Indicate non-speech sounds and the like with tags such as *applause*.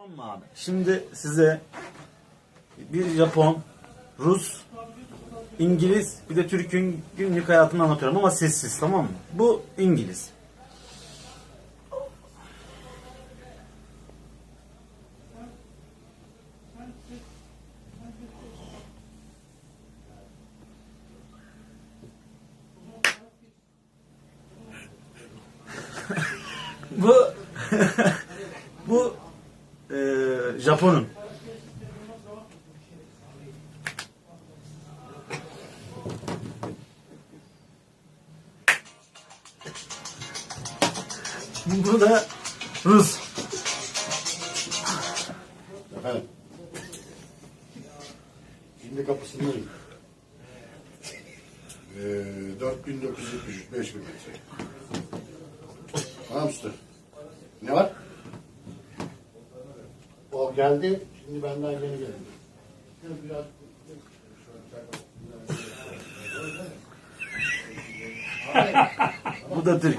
Tamam mı abi? Şimdi size bir Japon, Rus, İngiliz bir de Türk'ün günlük hayatını anlatıyorum ama sessiz tamam mı? Bu İngiliz. bu *laughs* eee Japon'un. Bu da Rus. Efendim. Şimdi kapısındayım. Ee, 4973 5000 metre. Tamam. Ne var? Geldi. Şimdi benden yeni geldi. Bu da Türk.